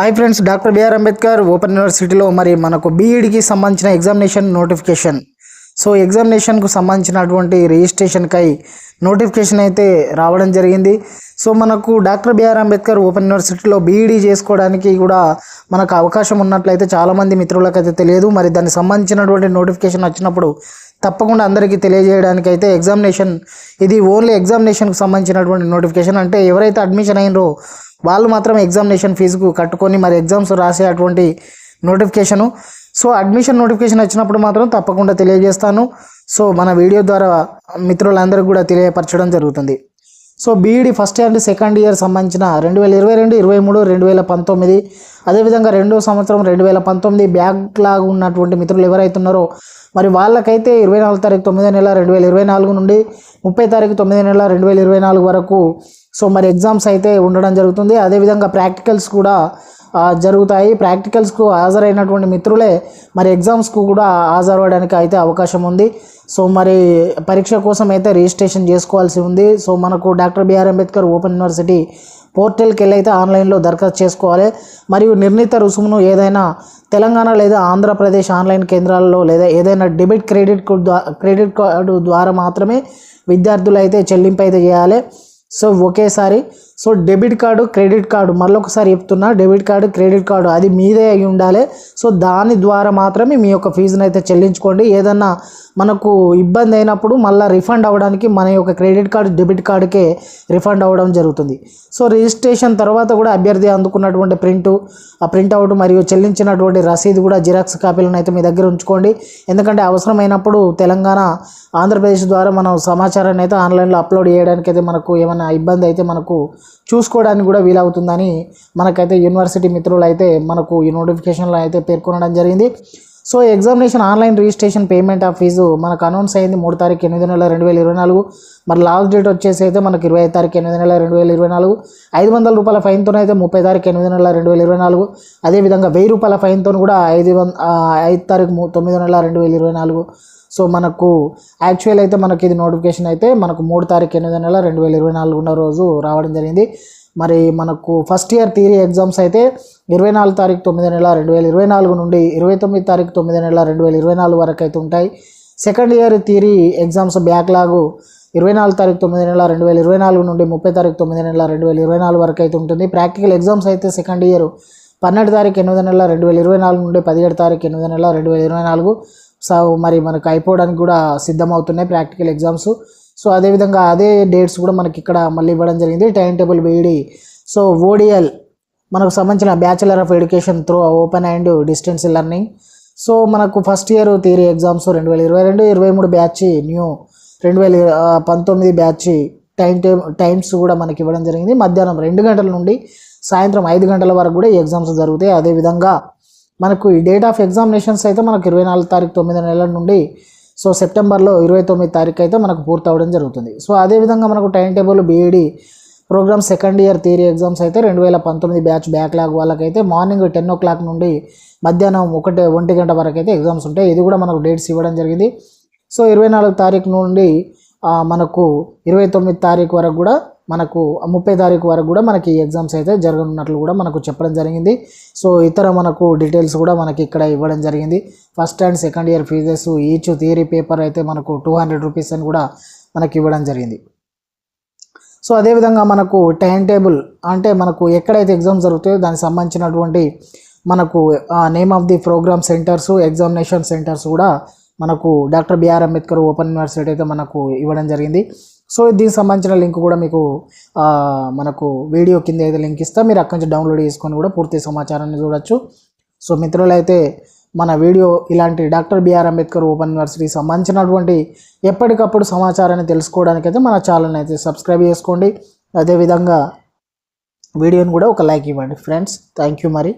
Hi friends doctor B R Ambedkar open యూనివర్సిటీలో మరి మనకు బీఈడికి సంబంధించిన ఎగ్జామినేషన్ నోటిఫికేషన్. సో ఎగ్జామినేషన్కు సంబంధించినటువంటి రిజిస్ట్రేషన్కై నోటిఫికేషన్ అయితే రావడం జరిగింది. సో మనకు doctor B R Ambedkar open యూనివర్సిటీలో బీఈడీ చేసుకోవడానికి కూడా మనకు అవకాశం ఉన్నట్లయితే చాలామంది మిత్రులకైతే తెలియదు. మరి దానికి సంబంధించినటువంటి నోటిఫికేషన్ వచ్చినప్పుడు తప్పకుండా అందరికీ తెలియజేయడానికి అయితే ఎగ్జామినేషన్ ఇది ఓన్లీ ఎగ్జామినేషన్కి సంబంధించినటువంటి నోటిఫికేషన్. అంటే ఎవరైతే అడ్మిషన్ అయినరో వాళ్ళు మాత్రం ఎగ్జామినేషన్ ఫీజుకు కట్టుకొని మరి ఎగ్జామ్స్ రాసే అటువంటి నోటిఫికేషను. సో అడ్మిషన్ నోటిఫికేషన్ వచ్చినప్పుడు మాత్రం తప్పకుండా తెలియజేస్తాను. సో మన వీడియో ద్వారా మిత్రులందరికీ కూడా తెలియపరచడం జరుగుతుంది. So B Ed first year and second year సంబంధించిన రెండు వేల ఇరవై రెండు ఇరవై మూడు రెండు వేల పంతొమ్మిది అదేవిధంగా రెండో సంవత్సరం రెండు వేల పంతొమ్మిది బ్యాక్లాగ్ ఉన్నటువంటి మిత్రులు ఎవరైతే ఉన్నారో మరి వాళ్ళకైతే ఇరవై నాలుగు తారీఖు తొమ్మిదో నెల రెండు వేల ఇరవై నాలుగు నుండి ముప్పై తారీఖు తొమ్మిదో నెల రెండు వేల ఇరవై నాలుగు వరకు సో మరి ఎగ్జామ్స్ అయితే ఉండడం జరుగుతుంది. అదేవిధంగా ప్రాక్టికల్స్ కూడా జరుగుతాయి. ప్రాక్టికల్స్కు హాజరైనటువంటి మిత్రులే మరి ఎగ్జామ్స్కు కూడా హాజరవడానికి అయితే అవకాశం ఉంది. సో మరి పరీక్ష కోసం అయితే రిజిస్ట్రేషన్ చేసుకోవాల్సి ఉంది. సో మనకు doctor B R Ambedkar open university పోర్టల్కి వెళ్ళి అయితే ఆన్లైన్లో దరఖాస్తు చేసుకోవాలి. మరియు నిర్ణీత రుసుమును ఏదైనా తెలంగాణ లేదా ఆంధ్రప్రదేశ్ ఆన్లైన్ కేంద్రాల్లో లేదా ఏదైనా డెబిట్ క్రెడిట్ క్రెడిట్ కార్డు ద్వారా మాత్రమే విద్యార్థులు అయితే చెల్లింపు అయితే చేయాలి. సో ఒకేసారి so debit card credit card మళ్ళొకసారి చెప్తున్నా డెబిట్ కార్డు క్రెడిట్ కార్డు అది మీదే అయి ఉండాలి. సో దాని ద్వారా మాత్రమే మీ యొక్క ఫీజుని అయితే చెల్లించుకోండి. ఏదన్నా మనకు ఇబ్బంది అయినప్పుడు మళ్ళీ రిఫండ్ అవ్వడానికి మన యొక్క క్రెడిట్ కార్డు డెబిట్ కార్డుకే రిఫండ్ అవ్వడం జరుగుతుంది. సో రిజిస్ట్రేషన్ తర్వాత కూడా అభ్యర్థి అందుకున్నటువంటి ప్రింటు ఆ ప్రింట్అవుట్ మరియు చెల్లించినటువంటి రసీదు కూడా జిరాక్స్ కాపీలను అయితే మీ దగ్గర ఉంచుకోండి. ఎందుకంటే అవసరమైనప్పుడు తెలంగాణ ఆంధ్రప్రదేశ్ ద్వారా మనం సమాచారాన్ని అయితే ఆన్లైన్లో అప్లోడ్ చేయడానికి అయితే మనకు ఏమైనా ఇబ్బంది అయితే మనకు చూసుకోవడానికి కూడా వీలవుతుందని మనకైతే యూనివర్సిటీ మిత్రులు అయితే మనకు ఈ నోటిఫికేషన్లో అయితే పేర్కొనడం జరిగింది. So examination online registration payment of fee మనకు అనౌన్స్ అయింది మూడు తారీఖు ఎనిమిది నెల రెండు వేల ఇరవై నాలుగు. మరి లాస్ట్ డేట్ వచ్చేసి అయితే మనకి ఇరవై ఐదు తారీఖు ఎనిమిది నెల రెండు వేల ఇరవై నాలుగు. ఐదు వందల రూపాయల ఫైన్తో అయితే ముప్పై తారీఖు ఎనిమిది నెల రెండు వేల ఇరవై నాలుగు. అదేవిధంగా వెయ్యి రూపాయల ఫైన్తో కూడా ఐదు వంద ఐదు తారీఖు తొమ్మిది నెల రెండు వేల ఇరవై నాలుగు. సో మనకు యాక్చువల్ అయితే మనకి ఇది నోటిఫికేషన్ అయితే మనకు మూడు తారీఖు ఎనిమిది నెల రెండు వేల ఇరవై నాలుగున్న రోజు రావడం జరిగింది. మరి మనకు ఫస్ట్ ఇయర్ థియరీ ఎగ్జామ్స్ అయితే ఇరవై నాలుగు తారీఖు తొమ్మిది నెల రెండు వేల ఇరవై నాలుగు నుండి ఇరవై తొమ్మిది తారీఖు తొమ్మిది నెల రెండు వేల ఇరవై నాలుగు వరకు అయితే ఉంటాయి. Second year theory exams backlog ఇరవై నాలుగు తారీఖు తొమ్మిది నెల రెండు వేల ఇరవై నాలుగు నుండి ముప్పై తారీఖు తొమ్మిది నెల రెండు వేల ఇరవై నాలుగు వరకు అయితే ఉంటుంది. ప్రాక్టికల్ ఎగ్జామ్స్ అయితే సెకండ్ ఇయర్ పన్నెండు తారీఖు ఎనిమిది నెల రెండు వేల ఇరవై నాలుగు నుండి పదిహేడు తారీఖు ఎనిమిది నెల రెండు వేల ఇరవై నాలుగు సో మరి మనకు అయిపోవడానికి కూడా సిద్ధమవుతున్నాయి ప్రాక్టికల్ ఎగ్జామ్స్. సో అదేవిధంగా అదే డేట్స్ కూడా మనకి ఇక్కడ మళ్ళీ ఇవ్వడం జరిగింది టైం టేబుల్ వేడి. సో ఓడిఎల్ మనకు సంబంధించిన bachelor of education through open and distance learning. So మనకు ఫస్ట్ ఇయర్ థియరీ ఎగ్జామ్స్ రెండు వేల ఇరవై రెండు ఇరవై మూడు బ్యాచ్ న్యూ రెండు వేల పంతొమ్మిది బ్యాచ్ టైం టేబుల్ టైమ్స్ కూడా మనకి ఇవ్వడం జరిగింది. మధ్యాహ్నం రెండు గంటల నుండి సాయంత్రం ఐదు గంటల వరకు కూడా ఈ ఎగ్జామ్స్ జరుగుతాయి. అదేవిధంగా మనకు ఈ డేట్ ఆఫ్ ఎగ్జామినేషన్స్ అయితే మనకు ఇరవై నాలుగు తారీఖు తొమ్మిది నెలల నుండి సో సెప్టెంబర్లో ఇరవై తొమ్మిది తారీఖు అయితే మనకు పూర్తి అవ్వడం జరుగుతుంది సో అదేవిధంగా మనకు time table B Ed program second year theory exams అయితే రెండు వేల పంతొమ్మిది బ్యాచ్ బ్యాక్లాగ్ వాళ్ళకైతే మార్నింగ్ టెన్ ఓ క్లాక్ నుండి మధ్యాహ్నం ఒకటి ఒంటి గంట వరకు అయితే ఎగ్జామ్స్ ఉంటాయి. ఇది కూడా మనకు డేట్స్ ఇవ్వడం జరిగింది. సో ఇరవై నాలుగు తారీఖు నుండి మనకు ఇరవై తొమ్మిది తారీఖు వరకు కూడా మనకు ముప్పై తారీఖు వరకు కూడా మనకి ఎగ్జామ్స్ అయితే జరగనున్నట్లు కూడా మనకు చెప్పడం జరిగింది. సో ఇతర మనకు డీటెయిల్స్ కూడా మనకి ఇక్కడ ఇవ్వడం జరిగింది. First and second year fees each theory paper అయితే మనకు టూ హండ్రెడ్ రూపీస్ అని కూడా మనకి ఇవ్వడం జరిగింది. సో అదేవిధంగా మనకు టైం టేబుల్ అంటే మనకు ఎక్కడైతే ఎగ్జామ్స్ జరుగుతాయో దానికి సంబంధించినటువంటి మనకు name of the program centres examination centres కూడా మనకు doctor B R Ambedkar open university అయితే మనకు ఇవ్వడం జరిగింది. సో దీనికి సంబంధించిన లింక్ కూడా మీకు మనకు వీడియో కింద అయితే లింక్ ఇస్తా మీరు అక్కడి నుంచి డౌన్లోడ్ చేసుకొని కూడా పూర్తి సమాచారాన్ని చూడొచ్చు. సో మిత్రులైతే మన వీడియో ఇలాంటి డాక్టర్ బిఆర్ అంబేద్కర్ ఓపెన్ యూనివర్సిటీకి సంబంధించినటువంటి ఎప్పటికప్పుడు సమాచారాన్ని తెలుసుకోవడానికైతే మన ఛానల్ని అయితే సబ్స్క్రైబ్ చేసుకోండి. అదేవిధంగా వీడియోని కూడా ఒక లైక్ ఇవ్వండి ఫ్రెండ్స్. థ్యాంక్ యూ మరి.